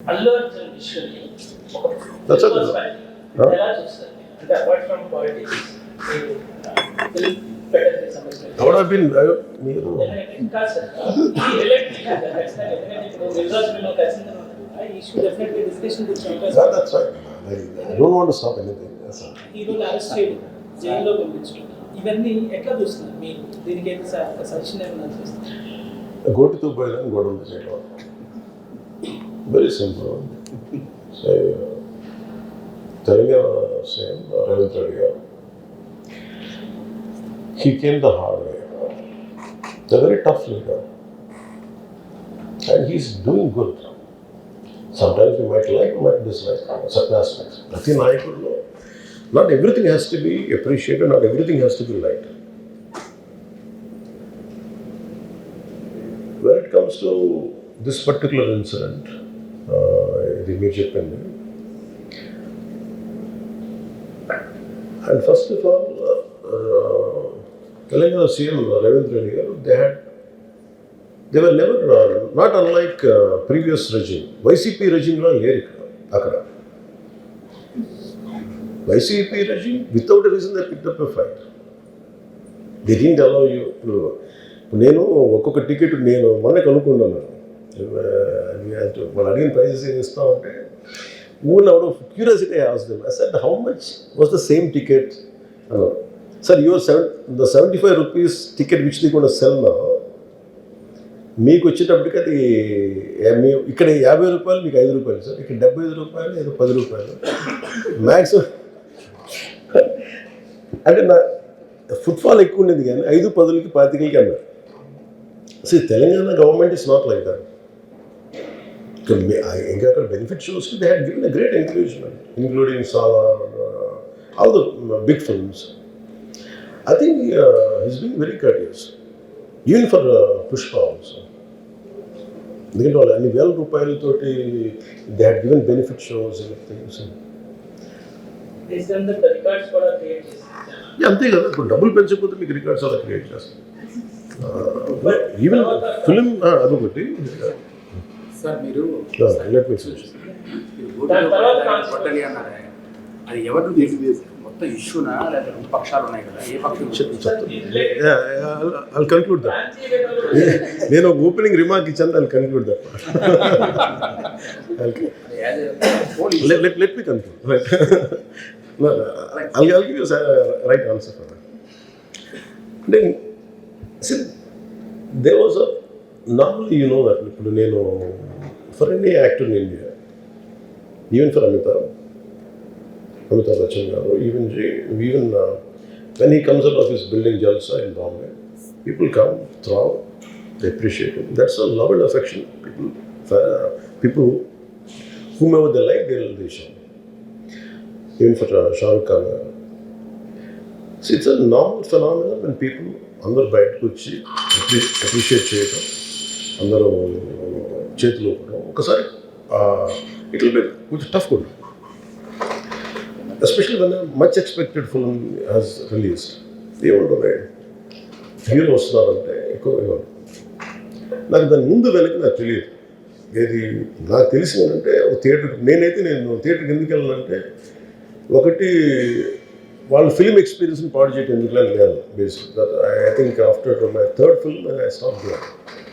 అల్లు అర్జున్ విషయాన్ని? ఎలా చూస్తారు? అంటే అపార్ట్ ఫ్రమ్ పాలిటిక్స్ ఎవడ బిన్ మీరు. కాదు సార్ జైల్లో పంపించడం ఇవన్నీ ఎట్లా చూస్తున్నారు? మీరు దీనికి అయితే సజెషన్ ఏమైనా చూస్తారు గోటితో పోయిన గొడవలు చేయడం very simple. Say, Taliga, same, Ravi Taliga. He came the hard way. A very tough leader. And he's doing good. Sometimes you might like, you might dislike certain aspects. Nothing I could know. Not everything has to be appreciated, not everything has to be liked. When it comes to this particular incident, ఇది మీరు చెప్పింది and first of all Telangana CM Revanth Reddy garu they had they were never not unlike previous regime YCP రెజిమ్లో లేరు ఇక్కడ అక్కడ. YCP regime without reason they pick up a fight they didn't allow you ఇప్పుడు నేను ఒక్కొక్క ticket నేను మొన్న కనుక్కున్నాను. వాళ్ళు అడిగిన ప్రైజెస్ ఏం ఇస్తామంటే ఊన్ out of curiosity has them how much was the same ticket sir your seven the seventy five rupees ticket which the కూడా సెల్ మీకు వచ్చేటప్పటికి అది మీ ఇక్కడ యాభై రూపాయలు మీకు ఐదు రూపాయలు. సార్ ఇక్కడ డెబ్బై ఐదు రూపాయలు ఏదో పది రూపాయలు. మ్యాక్సిమం అంటే నా ఫుట్ఫాల్ ఎక్కువ ఉండేది కానీ ఐదు పదులకి పాతికలకి అన్నారు. So Telangana government is not like that ఇంకా అక్కడ benefit shows they had given a great encouragement including Salaar all the big films I think his been very curious even for Pushpa also ఎందుకంటే వాళ్ళు అన్ని వేల రూపాయలతోటి they had given benefit shows things అంతే కదా ఇప్పుడు డబ్బులు పెంచకపోతే మీకు రికార్డ్స్ అలా క్రియేట్ చేస్తారు ఈవెన్ ఫిలిం అదొకటి సార్ మీరు లెట్ మీ దాన్ని కొట్టని అన్నారే. అది ఎవరు మొత్తం ఇష్యూనా లేకపోతే రెండు పక్షాలు ఉన్నాయి కదా. ఏ పక్షం? ఐ కన్క్లూడ్ నేను ఒక ఓపెనింగ్ రిమార్క్ ఇచ్చాను I conclude let, let me conclude. Right. no, no, I'll, I'll give you a normally you know that ఇప్పుడు నేను ఫర్ ఎనీ యాక్టర్ నేను even for Amitabh Amitabh Bachchan garu even even when he comes out of his building Jalsa in Bombay people come throw appreciate that's a love and affection people people whomever the like their దేశం even for Shahrukh Khan garu. So it's a normal phenomenal and people అందరు బయటకు వచ్చి అప్రి appreciate చేయటం. అందరూ చేతులు ఒకసారి it will be కొంచెం టఫ్ కూడా especially when much expected film has released ఏముంటుంది హీరో వస్తున్నారంటే ఎక్కువ ఇవ్వరు నాకు దాని ముందు వెనక నాకు తెలియదు. ఏది నాకు తెలిసిందంటే ఒక థియేటర్ నేనైతే నేను థియేటర్కి ఎందుకు వెళ్ళానంటే ఒకటి వాళ్ళ ఫిల్మ్ ఎక్స్పీరియన్స్ని పాడు చేయటం ఎందుకు లేదు basic I think after my third film I stop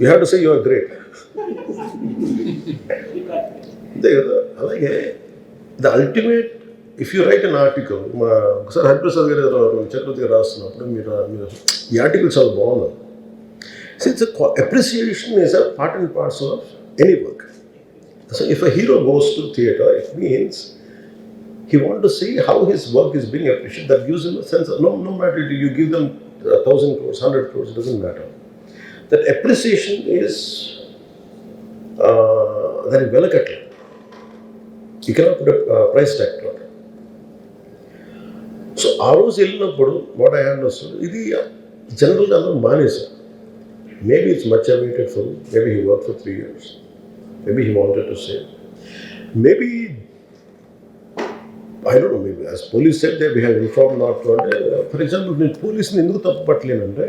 you have to say you are great అంతే కదా అలాగే the ultimate if you write an article మా ఒకసారి హరిప్రసాద్ గారు ఎవరో చక్రవర్తి గారు రాస్తున్నప్పుడు మీరు మీరు ఈ ఆర్టికల్ చాలా బాగుంది. So it's appreciation is a part and parcel of any work so if a hero goes to theatre it means he want to see how his work is being appreciated. That gives him a sense of no, no matter do you give them a thousand crores, hundred that appreciation is matter. వెలకట్లేదు ఇక్కడ price tag so ఆ రోజు వెళ్ళినప్పుడు what I hand వస్తుంది ఇది జనరల్గా అందరూ మానేశారు. Maybe it's much awaited for maybe he work for three years maybe he wanted to save maybe I don't maybe as police set they behave inform not అంటే for example నేను పోలీస్ని ఎందుకు తప్పు పట్టలేనంటే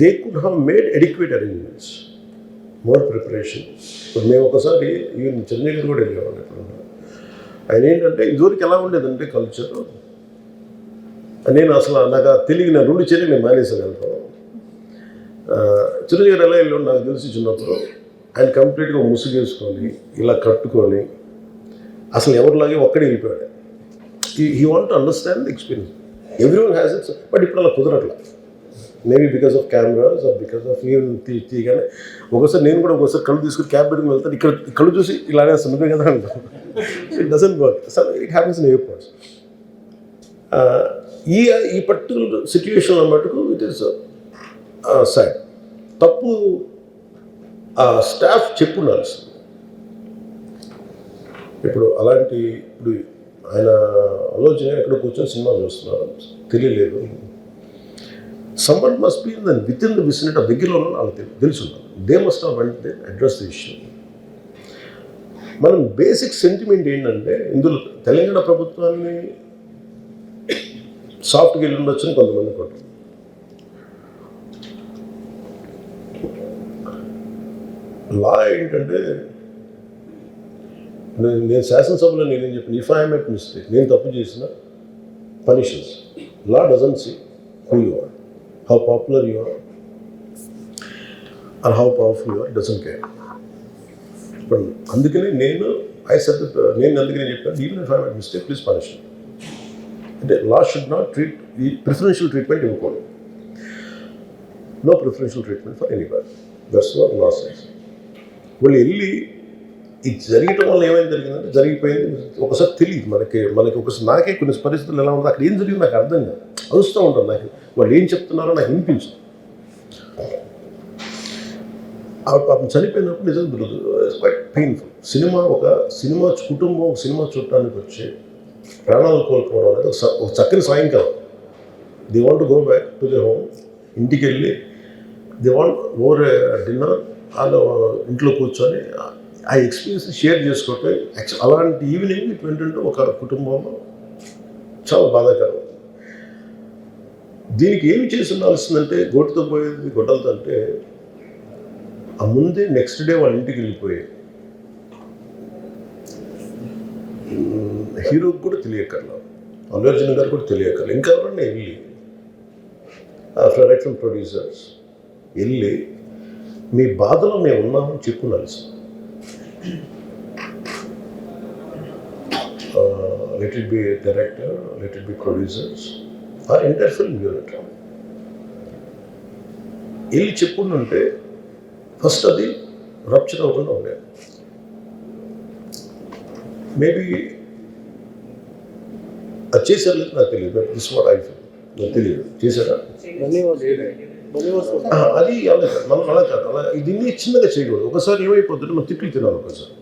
they could have made adequate arrangements more preparation ఇప్పుడు మేము ఒకసారి even చెన్నైకి కూడా వెళ్ళేవాళ్ళు ఎక్కడ ఆయన ఏంటంటే ఇదివరకు ఎలా ఉండేదంటే కల్చర్ నేను అసలు నాకు తెలియని రెండు చర్యలు నేను మానేసాను వెళ్తాను చిరంజీవి గారు ఎలా వెళ్ళాడు నాకు తెలిసి చిన్నప్పుడు ఆయన కంప్లీట్గా ముసుగేసుకొని ఇలా కట్టుకొని అసలు ఎవరిలాగే ఒక్కడే వెళ్ళిపోయాడు. He want understand the experience every one has its but ఇప్పుడు అలా కుదరట్లేదు maybe because of cameras or because of even తీయగానే ఒకసారి నేను కూడా ఒకసారి కళ్ళు తీసుకుని క్యాబ్ పెట్టుకుని వెళ్తాను. ఇక్కడ కళ్ళు చూసి ఇలానే వస్తుంది కదా అంటాను it doesn't work so it happens in airports ఈ ఈ పర్టికులర్ సిచ్యువేషన్లో మటుకు ఇట్ ఈస్ సైడ్ తప్పు ఆ స్టాఫ్ చెప్పుండాల్సింది ఇప్పుడు అలాంటి ఇప్పుడు ఆయన ఆలోచన ఎక్కడ కూర్చొని సినిమా చూస్తున్నారు. తెలియలేదు. Someone must be done with in the vicinity ఆ దగ్గరలో ఉన్న వాళ్ళకి తెలి- they must have went address the issue మనం బేసిక్ సెంటిమెంట్ ఏంటంటే ఇందులో తెలంగాణ ప్రభుత్వాన్ని సాఫ్ట్గా వెళ్ళి ఉండొచ్చు అని కొంతమంది అనుకుంటారు లా ఏంటంటే నేను నేను శాసనసభలో నేనేం చెప్పాను ఇఫ్ ఐఎమ్ ఎట్ మిస్టేక్ నేను తప్పు చేసిన punishments law doesn't see who you are how popular you are how powerful you are doesn't care ఇప్పుడు అందుకనే నేను ఐ సెట్ uh, నేను అందుకనే చెప్పాను even if I mistake please punish అంటే లా షుడ్ నాట్ ట్రీట్ ఈ ప్రిఫరెన్షియల్ ట్రీట్మెంట్ ఇవ్వకూడదు. No preferential treatment for any bar that's our laws వాళ్ళు వెళ్ళి ఇది జరగటం వల్ల ఏమైంది జరిగిందంటే జరిగిపోయింది ఒకసారి తెలియదు మనకి మనకి ఒకసారి నాకే కొన్ని పరిస్థితులు ఎలా ఉందో అక్కడ ఏం జరిగింది నాకు అర్థం కాదు. అరుస్తూ ఉంటాను నాకు. వాళ్ళు ఏం చెప్తున్నారో నాకు వినిపించింది. ఆ పాపం చనిపోయినప్పుడు నిజం క్వైట్ పెయిన్ఫుల్ సినిమా ఒక సినిమా కుటుంబం ఒక సినిమా చూడటానికి వచ్చి ప్రాణాలు కోల్పోవడం అనేది ఒక స- ఒక చక్కని సాయంకాలం. They want go back to the home ఇంటికి వెళ్ళి ది వాంట్ ఓవర్ డిన్నర్ వాళ్ళు ఇంట్లో కూర్చొని ఆ ఎక్స్పీరియన్స్ షేర్ చేసుకోవటం యాక్చువల్ అలాంటి ఈవినింగ్ ఇటు ఏంటంటే ఒక కుటుంబంలో చాలా బాధాకరం. దీనికి ఏమి చేసి ఉండాల్సిందంటే గోటుతో పోయేది గొడ్డలతో అంటే ఆ ముందే నెక్స్ట్ డే వాళ్ళ ఇంటికి వెళ్ళిపోయి. హీరోకి కూడా తెలియకర్లా అల్లు అర్జున్ గారు కూడా తెలియకర్లా ఇంకా ఎవరన్నా వెళ్ళి రైట్ ఫ్రమ్ ప్రొడ్యూసర్స్ వెళ్ళి మీ బాధలో మేము ఉన్నామని చెప్పుకోవాల్సి let it be director let it be producers or entire film unit వెళ్ళి చెప్పుంటే ఫస్ట్ అది రప్చర్ అవ్వకుండా ఉండేది. మేబీ అది చేశారు లేదు నాకు తెలియదు దిస్ వాట్ ఐ ఫీల్ నాకు తెలియదు. చేశారా? ఆ, అది అలా కాదు మనం అలా కాదు. అలా దీన్ని చిన్నగా చేయకూడదు. ఒకసారి ఏమైపోతుంటే మనం తిట్లు తినాలి ఒకసారి.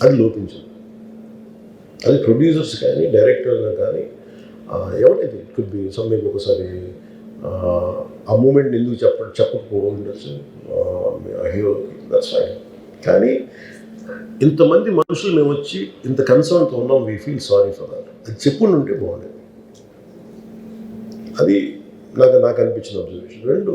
అది లోపించింది. అది ప్రొడ్యూసర్స్ కానీ డైరెక్టర్లు కానీ ఎవరైతే ఇట్ కుడ్ బి సమ్థింగ్ ఒకసారి ఆ, మూమెంట్ ఎందుకు చెప్ప చెప్పకపోవచ్చు హీరో దట్స్ ఫైన్ కానీ ఇంతమంది మనుషులు మేము వచ్చి ఇంత కన్సర్న్తో ఉన్నాం we feel sorry for that అది చెప్పుండి ఉంటే బాగుండేది. అది నాకు నాకు అనిపించిన అబ్జర్వేషన్ రెండు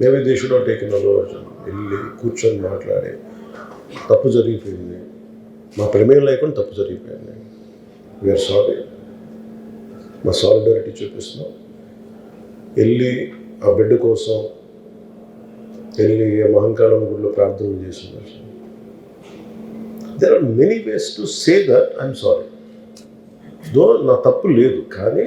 మేమే దేశంలో టేకిన వెళ్ళి కూర్చొని మాట్లాడి తప్పు జరిగిపోయింది. మా ప్రమేయం లేకుండా తప్పు జరిగిపోయింది. వీఆర్ సారీ మా సాలిడారిటీ చూపిస్తున్నాం. వెళ్ళి ఆ బిడ్డ కోసం వెళ్ళి ఆ మహంకాళం గుడిలో ప్రార్థన చేస్తున్నారు. There are many ways to say that I'm sorry though నా తప్పు లేదు కానీ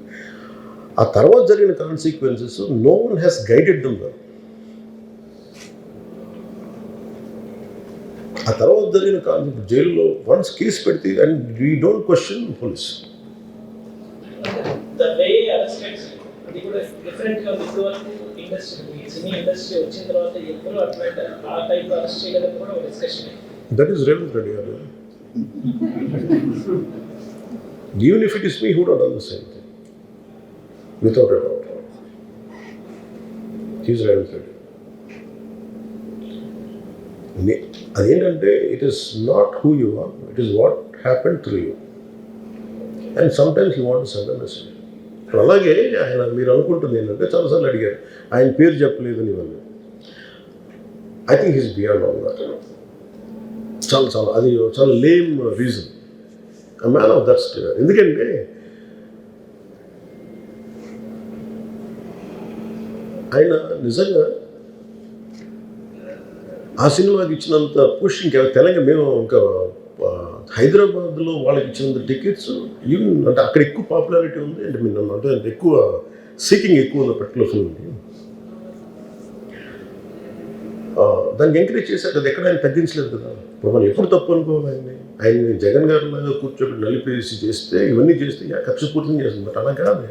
ఆ తర్వాత జరిగిన consequences no one has guided them well ఆ తర్వాత జరిగిన కాన్సెప్ట్ జైల్లో వన్స్ కేసు పెడితే and we don't question police that is Revanth Reddy garu. Even if it is me who do the same thing without a doubt he's Revanth Reddy నే- అదేంటంటే it is not who you are it is what happen through you and some times you want send message ఇప్పుడు అలాగే ఆయన మీరు అనుకుంటుంది ఏంటంటే చాలాసార్లు అడిగారు. ఆయన పేరు చెప్పలేదు ఇవన్నీ I think he's beyond all that చాలా చాలా అది చాలా lame reason man of that ఎందుకంటే ఆయన నిజంగా ఆ సినిమాకి ఇచ్చినంత పుష్ ఇంకా తెలంగాణ మేము ఇంకా హైదరాబాద్లో వాళ్ళకి ఇచ్చినంత టికెట్స్ ఈవెన్ అంటే అక్కడ ఎక్కువ పాపులారిటీ ఉంది. అంటే మీరు నన్ను అంటే ఎక్కువ సీకింగ్ ఎక్కువ ఉన్న పర్టికులర్ ఫిల్మ్కి దానికి ఎంకరేజ్ చేశారు కదా ఎక్కడ ఆయన తగ్గించలేదు కదా. ఇప్పుడు మనం ఎప్పుడు తప్పు అనుకోవాలి ఆయన్ని? ఆయన్ని జగన్ గారి లాగా కూర్చోబెట్టి నలిపేసి చేస్తే ఇవన్నీ చేస్తే ఇక కక్షపూర్తం చేస్తుంది. బట్ అలా కాదు.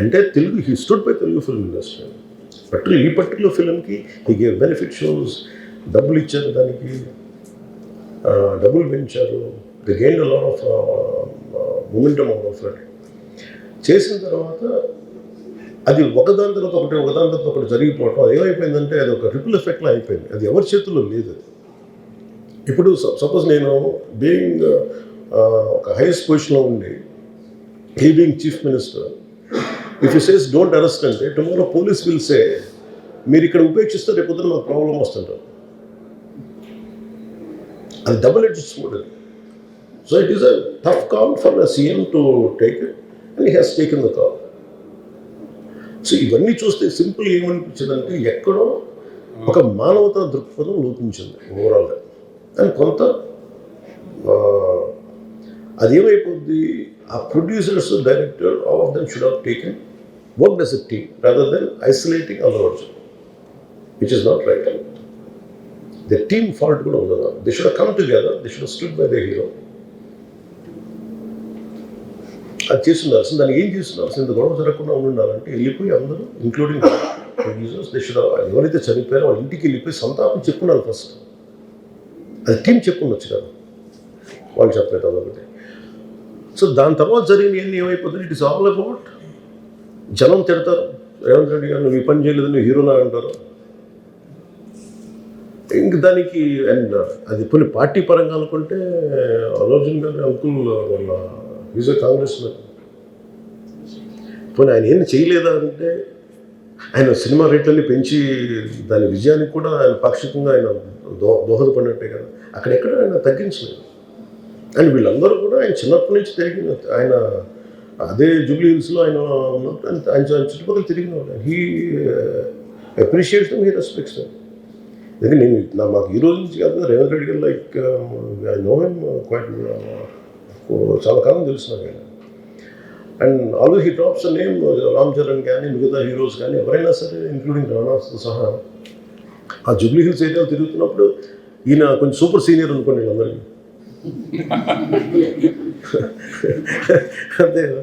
అంటే తెలుగు హిస్టోడ్ పై by Telugu film industry particular ఈ పర్టికులర్ ఫిలింకి ఈ గేవ్ బెనిఫిట్ షోస్ డబ్బులు ఇచ్చారు దానికి. డబ్బులు పెంచారు. The gain lot of momentum out of that చేసిన తర్వాత అది ఒకదాని తర్వాత ఒకటి ఒకదాని తర్వాత ఒకటి జరిగిపోవటం అది ఏమైపోయిందంటే అది ఒక ట్రిపుల్ ఎఫెక్ట్లో అయిపోయింది. అది ఎవరి చేతుల్లో లేదు అది. ఇప్పుడు సపోజ్ నేను బీయింగ్ uh, ఒక హైయెస్ట్ పొజిషన్లో ఉండి he being chief minister if you says don't arrest అంటే టుమారో పోలీస్ విల్ సే మీరు ఇక్కడ ఉపేక్షిస్తే రేపు పొద్దున మాకు ప్రాబ్లం వస్తుంటారు అది డబుల్ ఎడ్జ్ స్వోర్డ్ అది. So it is a tough call for the CM to take it and he has taken the call so ఇవన్నీ చూస్తే సింపుల్ ఏమనిపించిందంటే ఎక్కడో ఒక మానవతా దృక్పథం లోపించింది ఓవరాల్గా అండ్ కొంత అదేమైపోద్ది అది ఏమైపోద్ది ఆ producers director all of them should have taken work as a team rather than isolating Allu Arjun which is not right the team fault కూడా ఉండదు they should come together they should stood by the hero అది చేస్తుండాల్సింది దాన్ని ఏం చేస్తున్నారు? ఇంత గొడవ జరగకుండా ఉండాలంటే వెళ్ళిపోయి అందరూ ఇంక్లూడింగ్ ప్రొడ్యూసర్స్ దే షుడ్ ఎవరైతే చనిపోయారో వాళ్ళ ఇంటికి వెళ్ళిపోయి సంతాపం చెప్పుకున్నారు ఫస్ట్ అది టీం చెప్పుండొచ్చు కదా. వాళ్ళు చెప్పలేదు అదొకటి. సో దాని తర్వాత జరిగినవన్నీ ఏమైపోతుంది ఇట్ ఇస్ ఆల్ అబౌట్ జనం తిడతారు. రేవంత్ రెడ్డి గారు నువ్వు ఈ పని చేయలేదు నువ్వు హీరోనా అంటారు. ఇంక దానికి అండ్ అది కొన్ని పార్టీ పరంగా అనుకుంటే అల్లు అర్జున్ గారి అంకుల్ వాళ్ళ ఈజ్ కాంగ్రెస్ పోనీ ఆయన ఏం చేయలేదా అంటే ఆయన సినిమా రేట్లన్నీ పెంచి దాని విజయానికి కూడా ఆయన పాక్షికంగా ఆయన దో దోహదపడినట్టే కదా. అక్కడెక్కడ ఆయన తగ్గించలేదు. అండ్ వీళ్ళందరూ కూడా ఆయన చిన్నప్పటి నుంచి తిరిగిన ఆయన అదే జూబ్లీ హిల్స్లో ఆయన ఉన్నప్పుడు ఆయన ఆయన చుట్టుపక్కల తిరిగిన హీ అప్రిషియేట్స్ హీ రెస్పెక్ట్స్ ఎందుకంటే నేను నా మాకు ఈ రోజు నుంచి కాదు Revanth Reddy garu like I know him quite చాలా కాలం తెలుసు నాకు ఆయన. And always he tops name Ram Charan కానీ మిగతా హీరోస్ కానీ ఎవరైనా సరే ఇంక్లూడింగ్ రాణాస్తో సహా ఆ జూబ్లీ హిల్స్ ఏరియాలో తిరుగుతున్నప్పుడు ఈయన కొంచెం సూపర్ సీనియర్ అనుకోండి అందరికీ అంతే కదా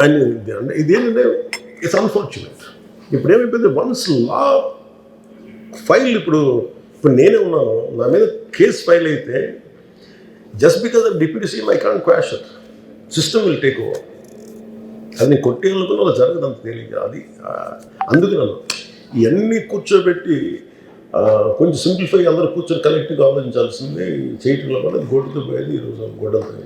అండ్ ఇది- అంటే ఇదేంటంటే ఇట్స్ అన్ఫార్చునేట్ ఇప్పుడు ఏమైపోయింది వన్స్ లా ఫైల్ ఇప్పుడు ఇప్పుడు నేనే ఉన్నాను నా మీద కేసు ఫైల్ అయితే just because of deputy CM I can quash system will take over అది నేను కొట్టేయాలనుకున్న జరగదు అంత తేలిక అది అందుకు నన్ను ఇవన్నీ కూర్చోబెట్టి కొంచెం సింప్లిఫై అందరూ కూర్చొని కలెక్ట్గా ఆలోచించాల్సింది చేయటంలో కూడా గోడలతో పోయేది ఈరోజు గోడలతో.